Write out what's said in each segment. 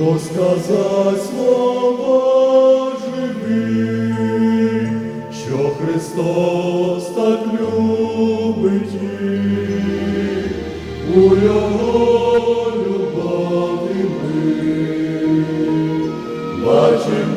Розказать слова живі, що Христос так любить їх, у Його любові ми бачим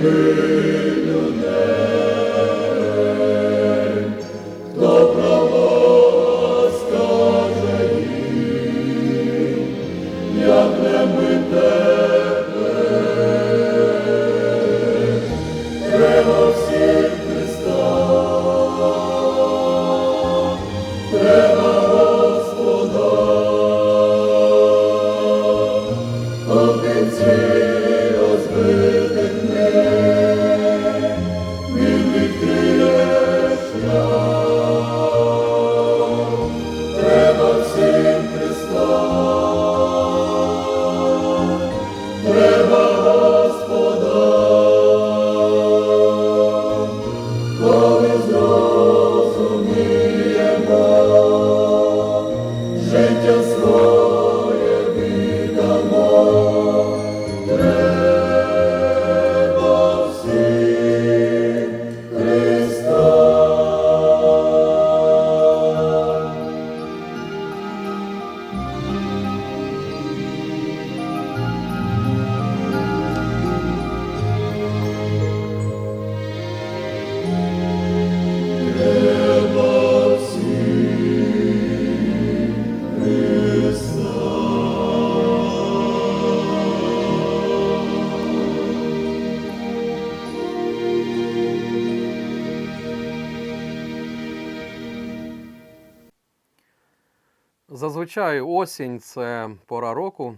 Зазвичай осінь це пора року,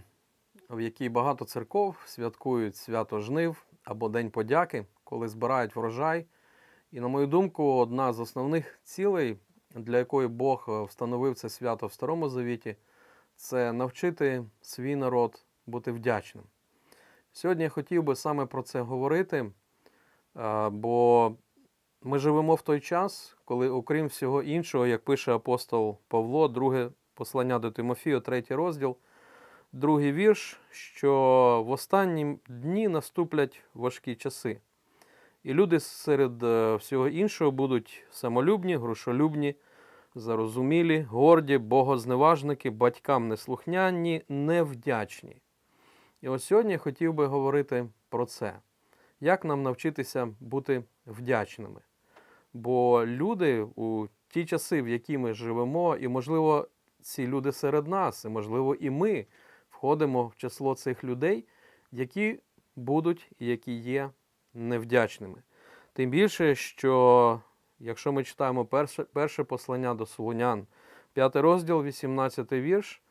в якій багато церков святкують свято жнив або День подяки, коли збирають врожай. І, на мою думку, одна з основних цілей, для якої Бог е, встановив це свято в Старому Завіті, це навчити свій народ бути вдячним. Сьогодні я хотів би саме про це говорити, е, бо ми живемо в той час, коли, окрім всього іншого, як пише апостол Павло, друге послання до Тимофію, третій розділ, другий вірш, що в останні дні наступлять важкі часи. І люди серед е, всього іншого будуть самолюбні, грошолюбні, зарозумілі, горді, богозневажники, батькам неслухняні, невдячні. І ось сьогодні я хотів би говорити про це. Як нам навчитися бути вдячними? Бо люди у ті часи, в які ми живемо, і, можливо, ці люди серед нас, і, можливо, і ми входимо в число цих людей, які будуть і які є невдячними. Тим більше, що якщо ми читаємо перше, перше послання до Солонян, 5 розділ, 18 вірш,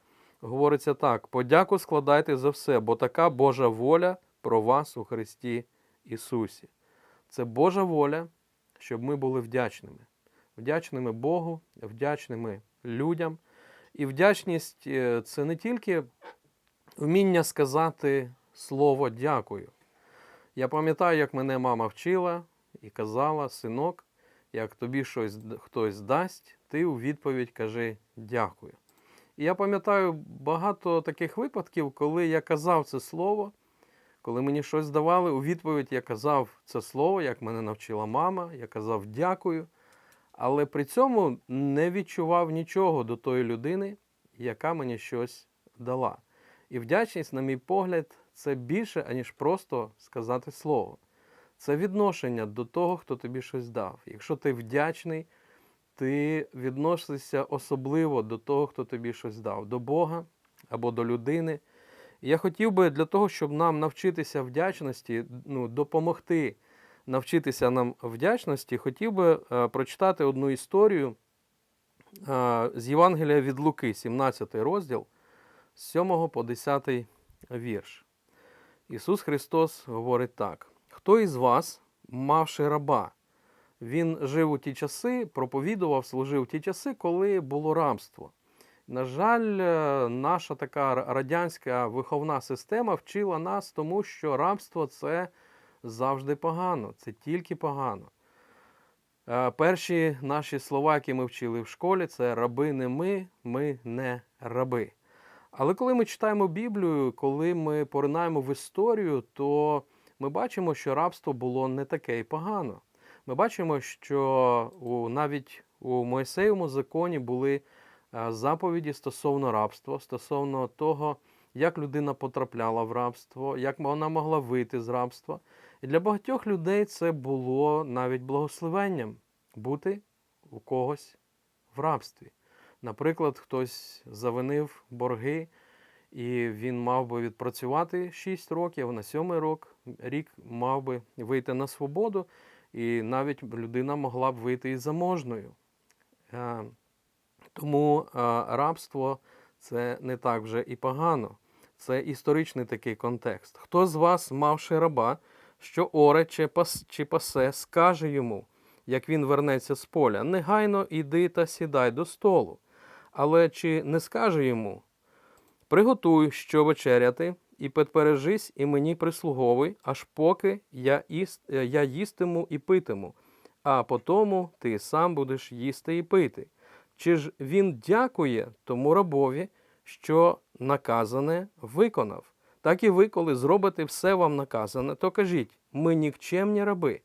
говориться так: подяку складайте за все, бо така Божа воля про вас у Христі Ісусі. Це Божа воля, щоб ми були вдячними. Вдячними Богу, вдячними людям. І вдячність е, це не тільки вміння сказати слово дякую. Я пам'ятаю, як мене мама вчила і казала, синок, як тобі щось хтось дасть, ти у відповідь кажи дякую. І я пам'ятаю багато таких випадків, коли я казав це слово, коли мені щось давали, у відповідь я казав це слово, як мене навчила мама, я казав дякую, але при цьому не відчував нічого до тої людини, яка мені щось дала. І вдячність, на мій погляд, це більше, аніж просто сказати слово. Це відношення до того, хто тобі щось дав. Якщо ти вдячний, ти відносишся особливо до того, хто тобі щось дав, до Бога або до людини. Я хотів би для того, щоб нам навчитися вдячності, ну, допомогти навчитися нам вдячності, хотів би е, прочитати одну історію е, з Євангелія від Луки, 17 розділ, з 7 по 10 вірш. Ісус Христос говорить так: хто із вас, мавши раба, він жив у ті часи, проповідував, служив у ті часи, коли було рабство. На жаль, е, наша така радянська виховна система вчила нас тому, що рабство це завжди погано, це тільки погано. Е, Перші наші слова, які ми вчили в школі, це раби не ми, ми не раби. Але коли ми читаємо Біблію, коли ми поринаємо в історію, то ми бачимо, що рабство було не таке й погано. Ми бачимо, що навіть у Моїсеєвому законі були е, заповіді стосовно рабства, стосовно того, як людина потрапляла в рабство, як вона могла вийти з рабства. І для багатьох людей це було навіть благословенням бути у когось в рабстві. Наприклад, хтось завинив борги, і він мав би відпрацювати 6 років, на сьомий рок, рік мав би вийти на свободу, і навіть людина могла б вийти і заможною. Е, Тому е, рабство це не так вже і погано. Це історичний такий контекст. Хто з вас, мавши раба, що оре чи, пас, чи пасе, скаже йому, як він вернеться з поля, негайно іди та сідай до столу. Але чи не скаже йому, приготуй, що вечеряти, і підпережись, і мені прислуговуй, аж поки я, іс, е, я їстиму і питиму, а потому ти сам будеш їсти і пити. Чи ж він дякує тому рабові, що наказане виконав? Так і ви, коли зробите все вам наказане, то кажіть, ми нікчемні раби,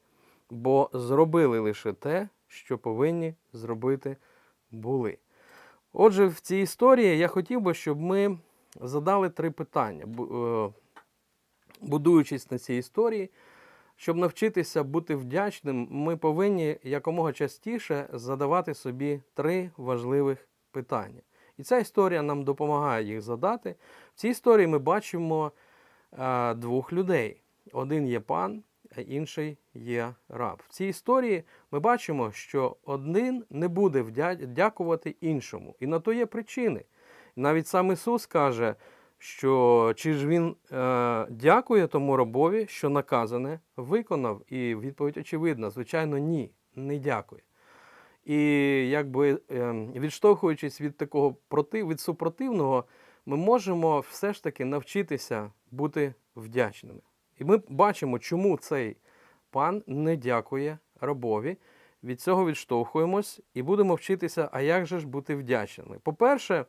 бо зробили лише те, що повинні зробити були. Отже, в цій історії я хотів би, щоб ми задали три питання, е, будуючись на цій історії. Щоб навчитися бути вдячним, ми повинні якомога частіше задавати собі три важливих питання. І ця історія нам допомагає їх задати. В цій історії ми бачимо е, двох людей: один є пан, а інший є раб. В цій історії ми бачимо, що один не буде дякувати іншому. І на то є причини. Навіть сам Ісус каже, що чи ж він е, дякує тому рабові, що наказане виконав? І відповідь очевидна: звичайно, ні, не дякує. І якби е, відштовхуючись від такого проти, від супротивного, ми можемо все ж таки навчитися бути вдячними. І ми бачимо, чому цей пан не дякує рабові. Від цього відштовхуємось і будемо вчитися, а як же ж бути вдячними. По-перше,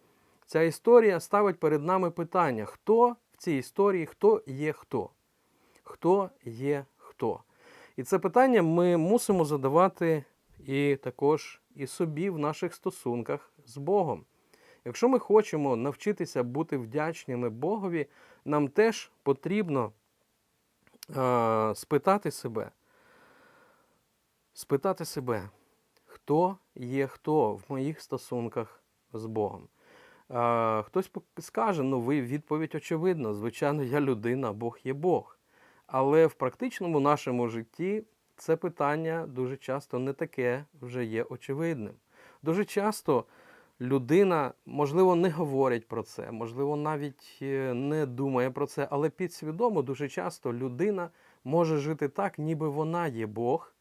ця історія ставить перед нами питання, хто в цій історії, хто є хто? Хто є хто? І це питання ми мусимо задавати і також і собі в наших стосунках з Богом. Якщо ми хочемо навчитися бути вдячними Богові, нам теж потрібно е, спитати себе, спитати себе, хто є хто в моїх стосунках з Богом. Е, хтось скаже, ну ви відповідь очевидна. Звичайно, я людина, Бог є Бог. Але в практичному нашому житті це питання дуже часто не таке вже є очевидним. Дуже часто людина, можливо, не говорить про це, можливо, навіть е, не думає про це, але підсвідомо дуже часто людина може жити так, ніби вона є Бог,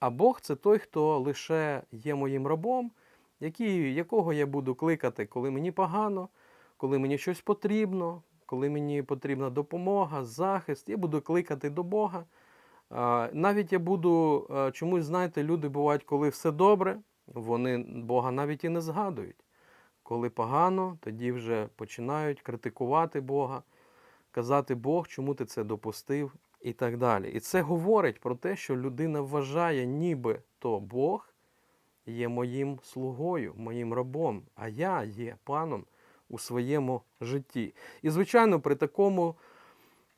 а Бог це той, хто лише є моїм рабом, який, якого я буду кликати, коли мені погано, коли мені щось потрібно, коли мені потрібна допомога, захист, я буду кликати до Бога. Навіть я буду е, чомусь, знаєте, люди бувають, коли все добре, вони Бога навіть і не згадують. Коли погано, тоді вже починають критикувати Бога, казати Бог, чому ти це допустив, і так далі. І це говорить про те, що людина вважає, ніби то Бог є моїм слугою, моїм рабом, а я є паном у своєму житті. І, звичайно, при такому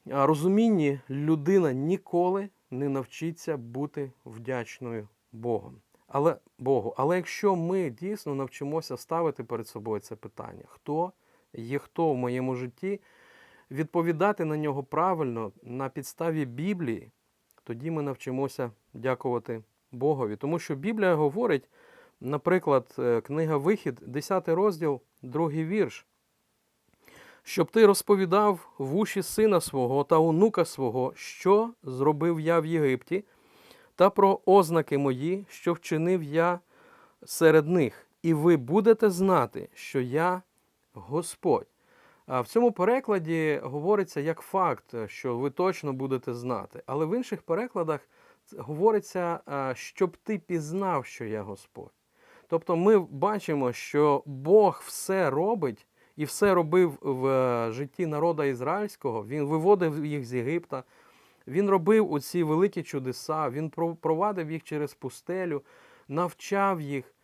розумінні людина ніколи не навчиться бути вдячною Богом. Але Богу. Але якщо ми дійсно навчимося ставити перед собою це питання, хто є хто в моєму житті, відповідати на нього правильно на підставі Біблії, тоді ми навчимося дякувати Богові. Тому що Біблія говорить, наприклад, е, книга Вихід, 10 розділ, другий вірш. Щоб ти розповідав в уші сина свого та онука свого, що зробив я в Єгипті, та про ознаки мої, що вчинив я серед них, і ви будете знати, що я Господь. А в цьому перекладі говориться як факт, що ви точно будете знати. Але в інших перекладах говориться, щоб ти пізнав, що я Господь. Тобто ми бачимо, що Бог все робить і все робив в е, житті народа ізраїльського. Він виводив їх з Єгипта, він робив оці великі чудеса, він про- провадив їх через пустелю, навчав їх.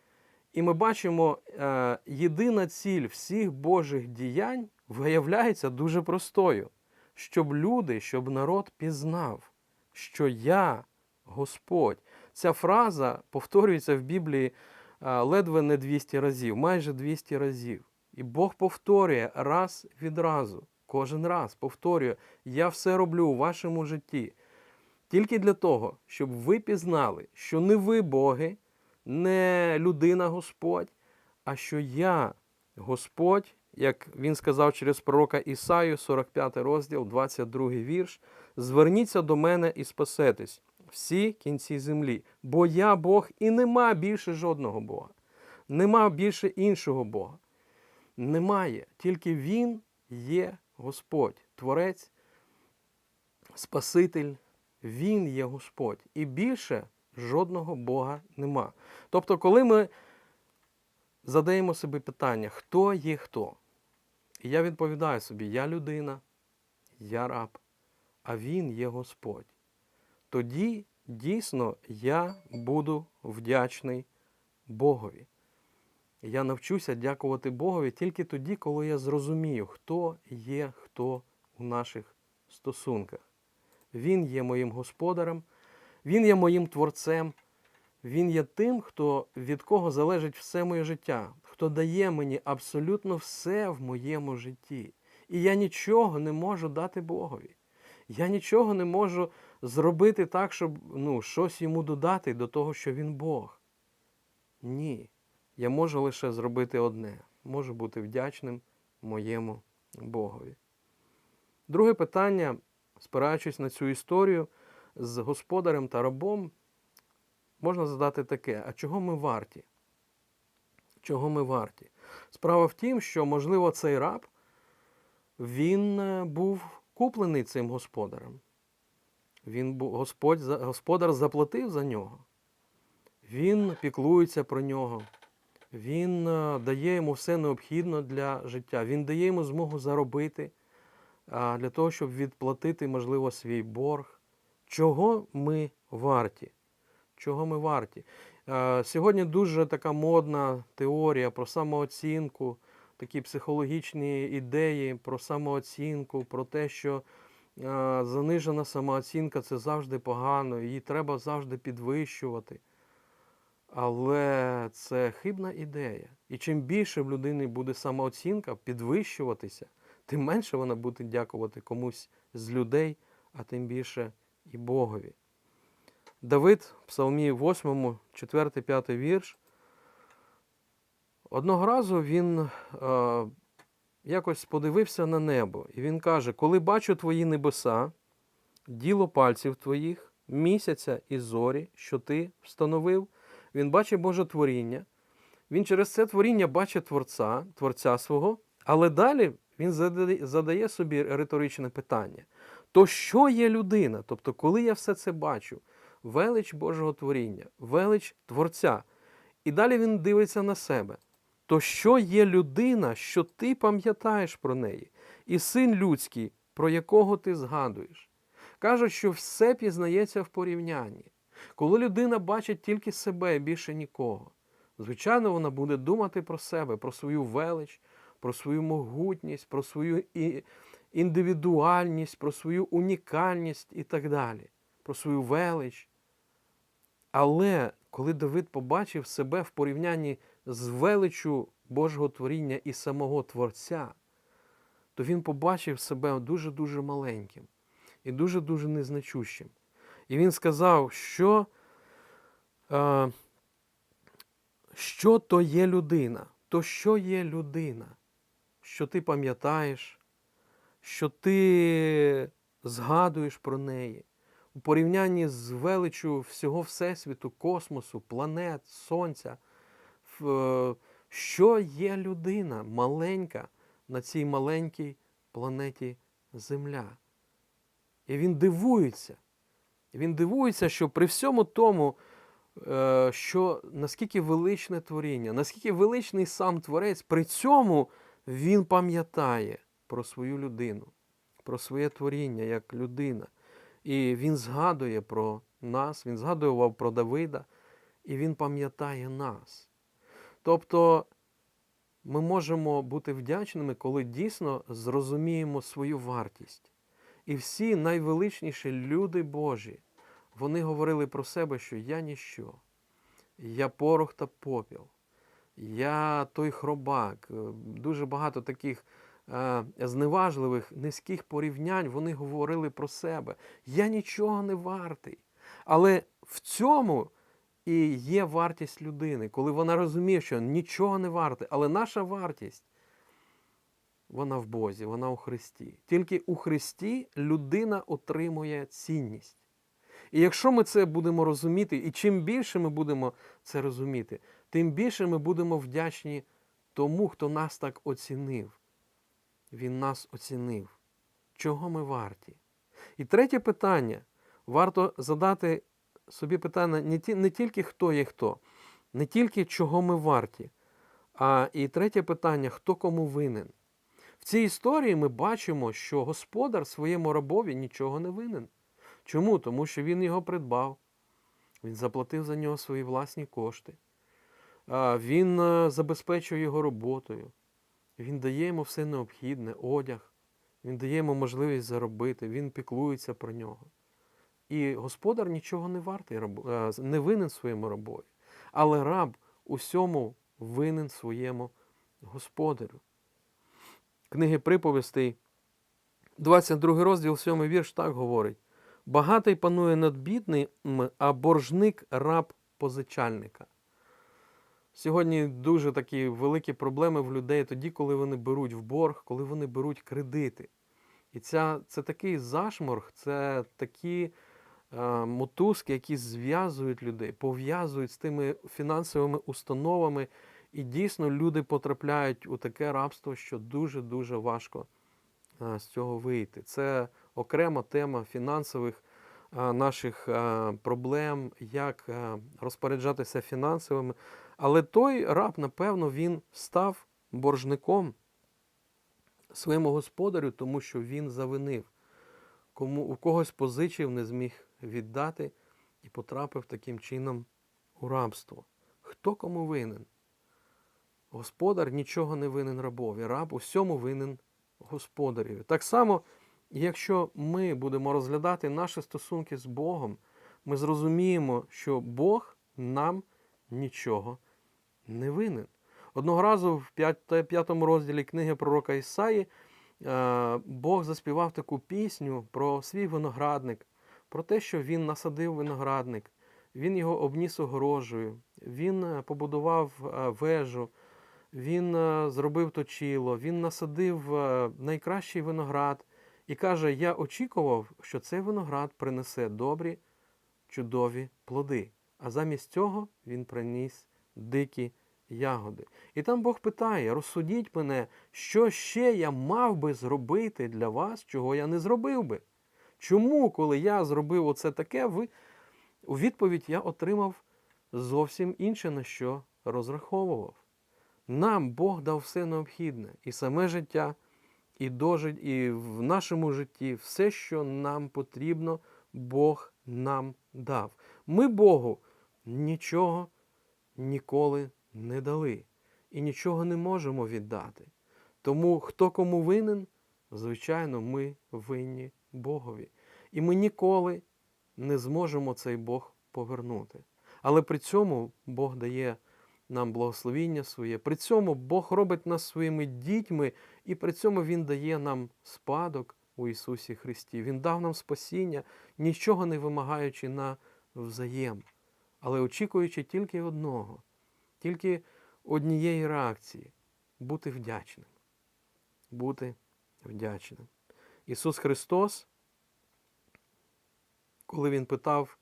І ми бачимо, е, єдина ціль всіх Божих діянь виявляється дуже простою, щоб люди, щоб народ пізнав, що я Господь. Ця фраза повторюється в Біблії е, ледве не 200 разів, майже 200 разів. І Бог повторює раз від разу, кожен раз повторює, я все роблю у вашому житті. Тільки для того, щоб ви пізнали, що не ви боги, не людина Господь, а що я Господь, як він сказав через пророка Ісаю, 45 розділ, 22 вірш. Зверніться до мене і спасетесь всі кінці землі, бо я Бог і нема більше жодного Бога. Нема більше іншого Бога. Немає. Тільки Він є Господь, Творець, Спаситель, Він є Господь. І більше жодного Бога нема. Тобто, коли ми задаємо собі питання, хто є хто? І я відповідаю собі, я людина, я раб, а Він є Господь. Тоді дійсно я буду вдячний Богові. Я навчуся дякувати Богові тільки тоді, коли я зрозумію, хто є хто у наших стосунках. Він є моїм господарем, Він є моїм творцем, Він є тим, хто, від кого залежить все моє життя, хто дає мені абсолютно все в моєму житті. І я нічого не можу дати Богові. Я нічого не можу зробити так, щоб ну, щось йому додати до того, що він Бог. Ні. Я можу лише зробити одне. Можу бути вдячним моєму Богові. Друге питання, спираючись на цю історію з господарем та рабом, можна задати таке: а чого ми варті? Чого ми варті? Справа в тім, що, можливо, цей раб він е, був куплений цим господарем. Він був, Господь, господар заплатив за нього. Він піклується про нього. Він е, дає йому все необхідне для життя. Він дає йому змогу заробити для того, щоб відплатити, можливо, свій борг. Чого ми варті? Чого ми варті? Е, Сьогодні дуже така модна теорія про самооцінку, такі психологічні ідеї про самооцінку, про те, що е, занижена самооцінка це завжди погано, її треба завжди підвищувати. Але це хибна ідея. І чим більше в людини буде самооцінка підвищуватися, тим менше вона буде дякувати комусь з людей, а тим більше і Богові. Давид Псалмі 8, 4, 5 вірш. Одного разу він е, якось подивився на небо, і він каже: Коли бачу твої небеса, діло пальців твоїх, місяця і зорі, що ти встановив, він бачить Боже творіння. Він через це творіння бачить Творця, Творця свого, але далі він задає, собі риторичне питання: то що є людина? Тобто, коли я все це бачу, велич Божого творіння, велич Творця. І далі він дивиться на себе. То що є людина, що ти пам'ятаєш про неї, і син людський, про якого ти згадуєш? Кажуть, що все пізнається в порівнянні. Коли людина бачить тільки себе і більше нікого, звичайно, вона буде думати про себе, про свою велич, про свою могутність, про свою індивідуальність, про свою унікальність і так далі, про свою велич. Але коли Давид побачив себе в порівнянні з величю Божого творіння і самого Творця, то він побачив себе дуже-дуже маленьким і дуже-дуже незначущим. І він сказав, що, е, що то є людина, то що є людина, що ти пам'ятаєш, що ти згадуєш про неї у порівнянні з величю всього Всесвіту, космосу, планет, Сонця. Е, Що є людина маленька на цій маленькій планеті Земля? І він дивується. Він дивується, що при всьому тому, е, що наскільки величне творіння, наскільки величний сам творець, при цьому він пам'ятає про свою людину, про своє творіння як людина. І він згадує про нас, він згадував про Давида, і він пам'ятає нас. Тобто ми можемо бути вдячними, коли дійсно зрозуміємо свою вартість. І всі найвеличніші люди Божі, вони говорили про себе, що я ніщо, я порох та попіл, я той хробак. Е, Дуже багато таких е, зневажливих, низьких порівнянь вони говорили про себе. Я нічого не вартий. Але в цьому і є вартість людини, коли вона розуміє, що нічого не варте, але наша вартість. Вона в Бозі, вона у Христі. Тільки у Христі людина отримує цінність. І якщо ми це будемо розуміти, і чим більше ми будемо це розуміти, тим більше ми будемо вдячні тому, хто нас так оцінив. Він нас оцінив. Чого ми варті? І третє питання. Варто задати собі питання не, ті, не тільки хто є хто, не тільки чого ми варті, а і третє питання хто кому винен. В цій історії ми бачимо, що господар своєму рабові нічого не винен. Чому? Тому що він його придбав, він заплатив за нього свої власні кошти, він е, забезпечує його роботою, він дає йому все необхідне, одяг, він дає йому можливість заробити, він піклується про нього. І господар нічого не вартий, е, не винен своєму рабові. Але раб усьому винен своєму господарю. Книги приповістей, 22 розділ, 7 вірш так говорить: Багатий панує над бідним, а боржник раб позичальника. Сьогодні дуже такі великі проблеми в людей тоді, коли вони беруть в борг, коли вони беруть кредити. І ця, це такий зашморг, це такі е, мотузки, які зв'язують людей, пов'язують з тими фінансовими установами. І дійсно люди потрапляють у таке рабство, що дуже-дуже важко е, з цього вийти. Це окрема тема фінансових е, наших е, проблем, як розпоряджатися фінансовими. Але той раб, напевно, він став боржником своєму господарю, тому що він завинив. Кому у когось позичив, не зміг віддати і потрапив таким чином у рабство. Хто кому винен? Господар нічого не винен рабові, раб усьому винен господареві. Так само, якщо ми будемо розглядати наші стосунки з Богом, ми зрозуміємо, що Бог нам нічого не винен. Одного разу в п'ятому розділі книги пророка Ісаї е, Бог заспівав таку пісню про свій виноградник, про те, що він насадив виноградник, він його обніс огорожею, він е, побудував е, вежу, він е, зробив точило, він насадив е, найкращий виноград і каже: Я очікував, що цей виноград принесе добрі, чудові плоди. А замість цього він приніс дикі ягоди. І там Бог питає: розсудіть мене, що ще я мав би зробити для вас, чого я не зробив би? Чому, коли я зробив оце таке, ви у відповідь я отримав зовсім інше, на що розраховував. Нам Бог дав все необхідне, і саме життя, і дожить, і в нашому житті все, що нам потрібно, Бог нам дав. Ми Богу нічого ніколи не дали і нічого не можемо віддати. Тому хто кому винен, звичайно, ми винні Богові. І ми ніколи не зможемо цей Бог повернути. Але при цьому Бог дає нам благословіння своє, при цьому Бог робить нас своїми дітьми, і при цьому Він дає нам спадок у Ісусі Христі. Він дав нам спасіння, нічого не вимагаючи на взаєм, але очікуючи тільки одного, тільки однієї реакції бути вдячним. Бути вдячним. Ісус Христос, коли Він питав,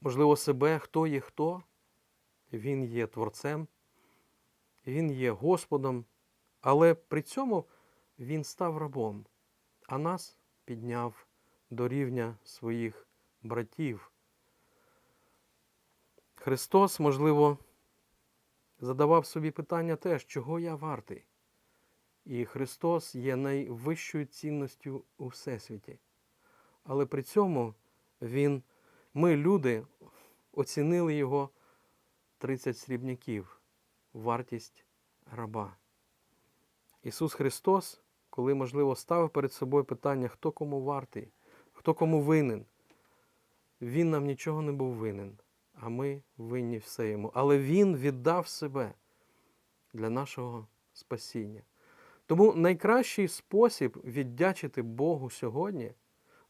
можливо, себе, хто є хто, Він є Творцем, Він є Господом, але при цьому Він став рабом, а нас підняв до рівня своїх братів. Христос, можливо, задавав собі питання теж, чого я вартий. І Христос є найвищою цінністю у Всесвіті. Але при цьому Він, ми, люди, оцінили Його 30 срібняків, вартість раба. Ісус Христос, коли, можливо, ставив перед собою питання, хто кому вартий, хто кому винен, Він нам нічого не був винен, а ми винні все йому. Але Він віддав себе для нашого спасіння. Тому найкращий спосіб віддячити Богу сьогодні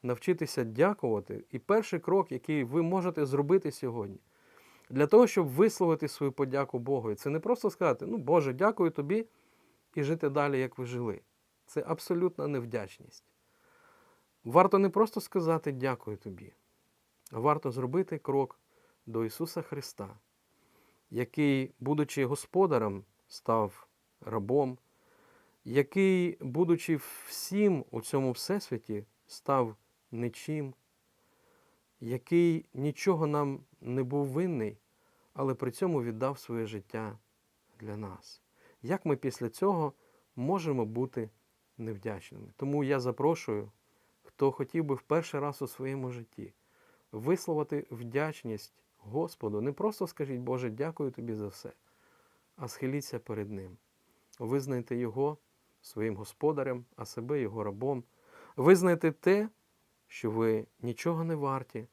навчитися дякувати. І перший крок, який ви можете зробити сьогодні, для того, щоб висловити свою подяку Богу. Це не просто сказати, ну Боже, дякую тобі і жити далі, як ви жили. Це абсолютна невдячність. Варто не просто сказати дякую тобі, а варто зробити крок до Ісуса Христа, який, будучи господарем, став рабом, який, будучи всім у цьому всесвіті, став нічим, який нічого нам не був винний, але при цьому віддав своє життя для нас. Як ми після цього можемо бути невдячними? Тому я запрошую, хто хотів би в перший раз у своєму житті висловити вдячність Господу. Не просто скажіть, Боже, дякую тобі за все, а схиліться перед Ним. Визнайте Його своїм господарем, а себе Його рабом. Визнайте те, що ви нічого не варті,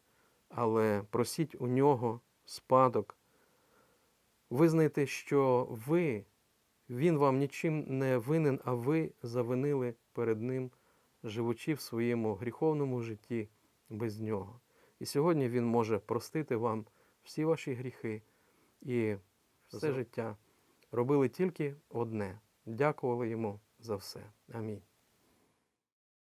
але просіть у нього спадок. Визнайте, що ви, він вам нічим не винен, а ви завинили перед ним, живучи в своєму гріховному житті без нього. І сьогодні Він може простити вам всі ваші гріхи і все життя робили тільки одне. Дякували йому за все. Амінь.